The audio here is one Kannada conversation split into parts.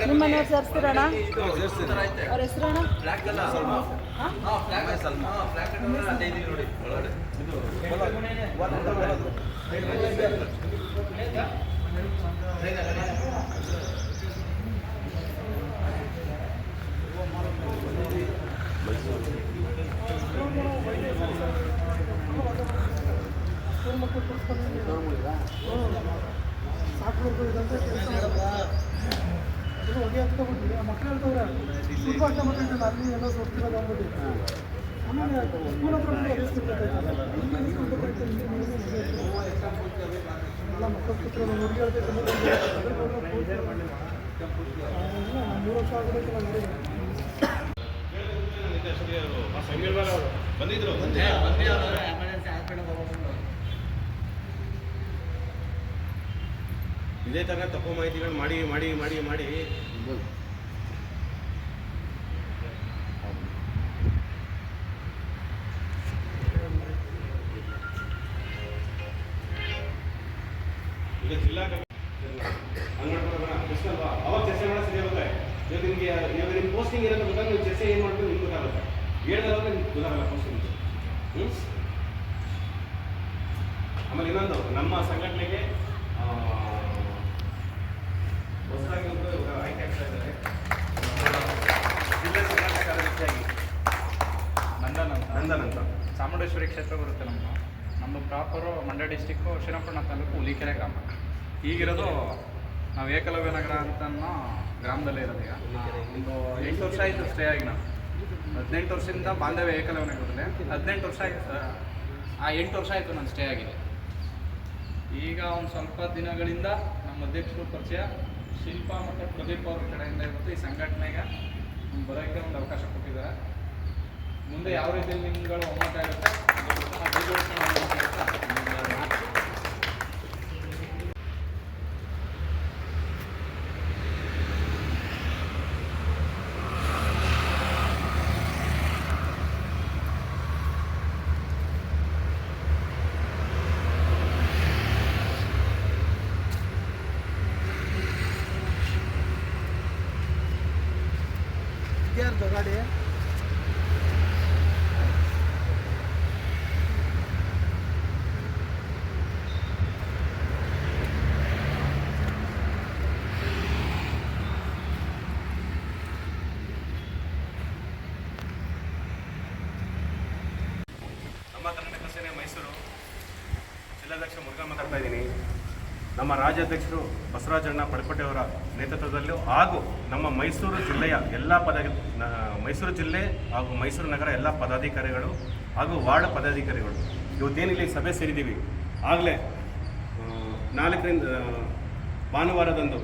ನಿಮ್ಮ ಮನೆಯವ್ರು ಸೇರಿಸ್ತೀರಣ್ಣ? ಅವ್ರ ಹೆಸರಣ್ಣ ಮಕ್ಕಳು ಹೇಳ್ತವ್ರೆ ತುಂಬ ಅರ್ಥ ಮಾಡ್ಕೊಂಡ್ರೆ ಅಲ್ಲಿ ಎಲ್ಲ ಹೋಗ್ತಿರೋದು ಅಂದ್ಬಿಟ್ಟು ಆಮೇಲೆ ಸ್ಕೂಲ್ ಹತ್ರ ಬಂದು ಅನಿಸ್ತಿರ್ತೈತೆ. ಇಲ್ಲಿ ಸ್ಕೂಲ್ ಹತ್ರ ಮೂರು ವರ್ಷ ಇಲ್ಲಿ ಇಲ್ಲಿ ಇಲ್ಲಿ. ಎಲ್ಲ ಮಕ್ಕಳು ಕೂತ್ಕೊಂಡು ಹುಡುಗಿ ಹೇಳ್ತೈತೆ ಅಂದ್ರೆ ಒಂದು ಅದ್ರ ಬಗ್ಗೆ ಪೂಜೆ ಮಾಡಿ. ಆ, ಇಲ್ಲ, ನಾನು ಮೂರು ವರ್ಷ ಆಗ್ಬಿಡೈತೆ ನಾನು ನೋಡಿದ್ದೀನಿ. ಬಂದಿದ್ರು ಇದೇ ತರ ತಪ್ಪು ಮಾಹಿತಿಗಳು ಮಾಡಿ ಮಾಡಿ ಮಾಡಿ ಮಾಡಿ. ಈಗ ಜಿಲ್ಲಾ ಅವಾಗ ಚರ್ಚೆ ಮಾಡೋ ಸರಿ ಆಗುತ್ತೆ. ಇವಾಗ ನಿಮಗೆ, ಇವಾಗ ನಿಮ್ಮ ಪೋಸ್ಟಿಂಗ್ ಇರೋದು ಗೊತ್ತಾಗ ನೀವು ಚರ್ಚೆ ಏನು ಮಾಡ್ಬೇಕು ನಿಮ್ಗೆ ಗೊತ್ತಾಗುತ್ತೆ. ಹೇಳ್ದಾಗ ನಿಮ್ಗೆ ಗೊತ್ತಾಗಲ್ಲ ಪೋಸ್ಟಿಂಗ್ ಆಮೇಲೆ ಇನ್ನೊಂದು, ನಮ್ಮ ಸಂಘಟನೆಗೆ ಆ, ಹೊಸದಾಗಿ ಒಬ್ರು ಇವಾಗ ಆಯ್ಕೆ ಆಗ್ತಾ ಇದ್ದಾರೆ ಜಿಲ್ಲಾ ಸಂಘಟನೆ ಕಾರ್ಯದರ್ಶಿಯಾಗಿ ನಂದನ್ ಅಂತ ನಂದನ್ ಅಂತ ಚಾಮುಂಡೇಶ್ವರಿ ಕ್ಷೇತ್ರ ಬರುತ್ತೆ ನಮ್ಮ ನಮ್ಮ ಪ್ರಾಪರು ಮಂಡ್ಯ ಡಿಸ್ಟಿಕ್ಕು ಶ್ರೀರಂಗಪಟ್ಟಣ ತಾಲೂಕು ಹುಲಿಕೆರೆ ಗ್ರಾಮ. ಈಗಿರೋದು ನಾವು ಏಕಲವ್ಯ ನಗರ ಅಂತ ಗ್ರಾಮದಲ್ಲೇ ಇರೋದು ಈಗ. ಒಂದು ಎಂಟು ವರ್ಷ ಆಯಿತು ಸ್ಟೇ ಆಗಿ ನಾವು ಹದಿನೆಂಟು ವರ್ಷದಿಂದ ಬಾಂಧವ್ಯ ಏಕಲವ್ಯ ನಗರದಲ್ಲಿ. ಹದಿನೆಂಟು ವರ್ಷ ಆಯಿತು ಸರ್ ಆ ಎಂಟು ವರ್ಷ ಆಯಿತು ನಾನು ಸ್ಟೇ ಆಗಿದೆ ಈಗ ಒಂದು ಸ್ವಲ್ಪ ದಿನಗಳಿಂದ ನಮ್ಮ ಅಧ್ಯಕ್ಷರು ಪರಿಚಯ ಶಿಲ್ಪ ಮತ್ತು ಪ್ರದೀಪ್ ಅವ್ರ ಕಡೆಯಿಂದ ಇವತ್ತು ಈ ಸಂಘಟನೆಗೆ ಬರೋಕ್ಕೆ ಒಂದು ಅವಕಾಶ ಕೊಟ್ಟಿದ್ದಾರೆ. ಮುಂದೆ ಯಾವ ರೀತಿಯಲ್ಲಿ ನಿಮ್ಗಳು ಒಮ್ಮತ ಇರುತ್ತೆ ನಮ್ಮ ಸೇನೆ ಮೈಸೂರು ಜಿಲ್ಲಾಧ್ಯಕ್ಷ ಮುರುಘಾ ಮಾತಾಡ್ತಾ ಇದ್ದೀನಿ. ನಮ್ಮ ರಾಜ್ಯಾಧ್ಯಕ್ಷರು ಬಸವರಾಜಣ್ಣ ಪಡಪಟ್ಟೆಯವರ ನೇತೃತ್ವದಲ್ಲೂ ಹಾಗೂ ನಮ್ಮ ಮೈಸೂರು ಜಿಲ್ಲೆಯ ಎಲ್ಲ ಪದ ಮೈಸೂರು ಜಿಲ್ಲೆ ಹಾಗೂ ಮೈಸೂರು ನಗರ ಎಲ್ಲ ಪದಾಧಿಕಾರಿಗಳು ಹಾಗೂ ವಾರ್ಡ್ ಪದಾಧಿಕಾರಿಗಳು ಇವತ್ತೇನಿಲ್ಲಿ ಸಭೆ ಸೇರಿದ್ದೀವಿ. ಆಗಲೇ ನಾಲ್ಕರಿಂದ ಭಾನುವಾರದಂದು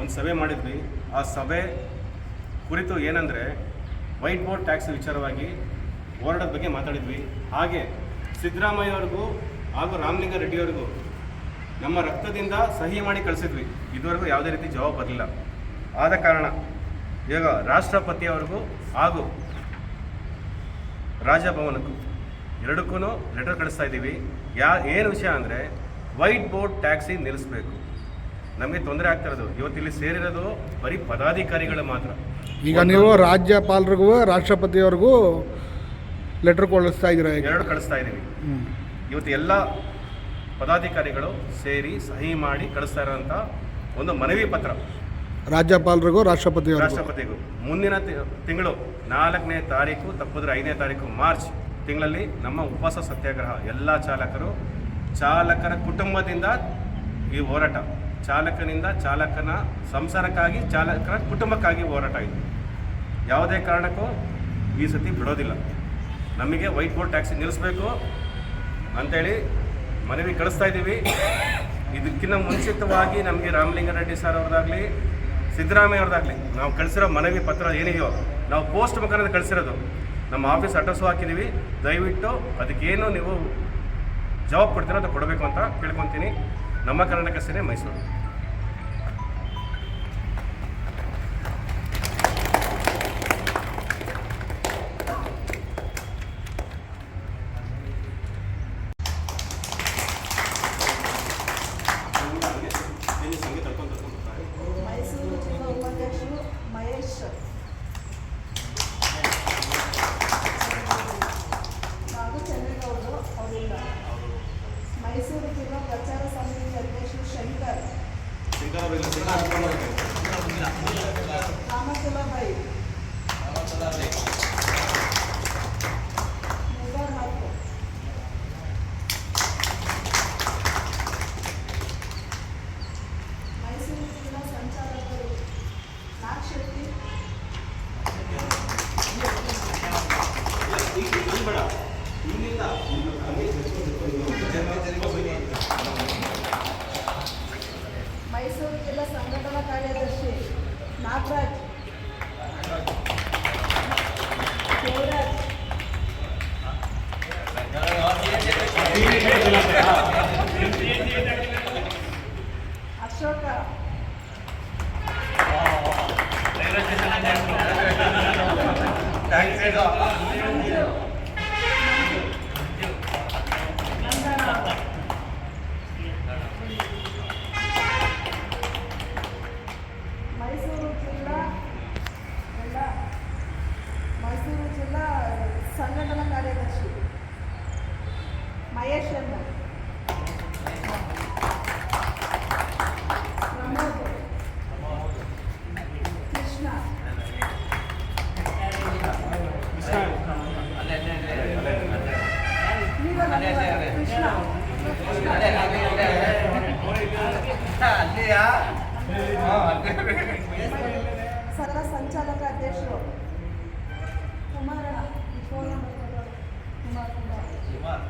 ಒಂದು ಸಭೆ ಮಾಡಿದ್ವಿ. ಆ ಸಭೆ ಕುರಿತು ಏನಂದರೆ ವೈಟ್ ಬೋರ್ಡ್ ಟ್ಯಾಕ್ಸ್ ವಿಚಾರವಾಗಿ ಹೋರಾಟದ ಬಗ್ಗೆ ಮಾತಾಡಿದ್ವಿ. ಹಾಗೆ ಸಿದ್ದರಾಮಯ್ಯವ್ರಿಗೂ ಹಾಗೂ ರಾಮಲಿಂಗ ರೆಡ್ಡಿಯವರಿಗೂ ನಮ್ಮ ರಕ್ತದಿಂದ ಸಹಿ ಮಾಡಿ ಕಳಿಸಿದ್ವಿ. ಇದುವರೆಗೂ ಯಾವುದೇ ರೀತಿ ಜವಾಬ್ ಬರಲಿಲ್ಲ. ಆದ ಕಾರಣ ಈಗ ರಾಷ್ಟ್ರಪತಿಯವರಿಗೂ ಹಾಗೂ ರಾಜಭವನಕ್ಕೂ ಎರಡಕ್ಕೂ ಲೆಟರ್ ಕಳಿಸ್ತಾ ಇದ್ದೀವಿ. ಯಾ, ಏನು ವಿಷಯ ಅಂದರೆ ವೈಟ್ ಬೋರ್ಡ್ ಟ್ಯಾಕ್ಸಿ ನಿಲ್ಲಿಸಬೇಕು. ನಮಗೆ ತೊಂದರೆ ಆಗ್ತಾ ಇರೋದು. ಇವತ್ತಿಲ್ಲಿ ಸೇರಿರೋದು ಬರೀ ಪದಾಧಿಕಾರಿಗಳು ಮಾತ್ರ. ಈಗ ನೀವು ರಾಜ್ಯಪಾಲರಿಗೂ, ರಾಷ್ಟ್ರಪತಿಯವ್ರಿಗೂ ಲೆಟರ್ ಕಳಿಸ್ತಾ ಇದ್ದೀರಾ ಈಗ ಎರಡು ಕಳಿಸ್ತಾ ಇದ್ದೀವಿ. ಇವತ್ತು ಎಲ್ಲ ಪದಾಧಿಕಾರಿಗಳು ಸೇರಿ ಸಹಿ ಮಾಡಿ ಕಳಿಸ್ತಾ ಇರೋಂಥ ಒಂದು ಮನವಿ ಪತ್ರ. ರಾಜ್ಯಪಾಲರಿಗೂ ರಾಷ್ಟ್ರಪತಿ ರಾಷ್ಟ್ರಪತಿಗೂ. ಮುಂದಿನ ತಿಂಗಳು ನಾಲ್ಕನೇ ತಾರೀಕು ತಪ್ಪಿದ್ರೆ ಐದನೇ ತಾರೀಕು ಮಾರ್ಚ್ ತಿಂಗಳಲ್ಲಿ ನಮ್ಮ ಉಪವಾಸ ಸತ್ಯಾಗ್ರಹ. ಎಲ್ಲ ಚಾಲಕರು ಚಾಲಕರ ಕುಟುಂಬದಿಂದ ಈ ಹೋರಾಟ. ಚಾಲಕನಿಂದ ಚಾಲಕನ ಸಂಸಾರಕ್ಕಾಗಿ ಚಾಲಕರ ಕುಟುಂಬಕ್ಕಾಗಿ ಹೋರಾಟ ಇದು. ಯಾವುದೇ ಕಾರಣಕ್ಕೂ ಈ ಸತಿ ಬಿಡೋದಿಲ್ಲ. ನಮಗೆ ವೈಟ್ ಬೋರ್ಡ್ ಟ್ಯಾಕ್ಸಿ ನಿಲ್ಲಿಸಬೇಕು ಅಂತೇಳಿ ಮನವಿ ಕಳಿಸ್ತಾ ಇದ್ದೀವಿ. ಇದಕ್ಕಿಂತ ಮುಂಚಿತವಾಗಿ ನಮಗೆ ರಾಮಲಿಂಗಾರೆಡ್ಡಿ ಸರ್ ಅವ್ರದ್ದಾಗಲಿ ಸಿದ್ದರಾಮಯ್ಯ ಅವ್ರದ್ದಾಗಲಿ ನಾವು ಕಳಿಸಿರೋ ಮನವಿ ಪತ್ರ ಏನಿದೆಯೋ, ನಾವು ಪೋಸ್ಟ್ ಮುಖಾಂತರ ಕಳಿಸಿರೋದು. ನಮ್ಮ ಆಫೀಸ್ ಅಡ್ರೆಸ್ಸು ಹಾಕಿದ್ದೀವಿ. ದಯವಿಟ್ಟು ಅದಕ್ಕೇನು ನೀವು ಜವಾಬ್ ಕೊಡ್ತೀರೋ ಅದು ಕೊಡಬೇಕು ಅಂತ ಕೇಳ್ಕೊತೀನಿ. ನಮ್ಮ ಕರ್ನಾಟಕ ಸೇನೆ ಮೈಸೂರು. ಮೈಸೂರು ಜಿಲ್ಲಾ ಸಂಘಟನಾ ಕಾರ್ಯದರ್ಶಿ ನಾಗರಾಜ್ ಅಶೋಕ ಥ್ಯಾಂಕ್ಸ್ అన్నయ్య సర్వ సంచాలక అధ్యక్షుడు. కుమార్ కుమార్. కుమార్.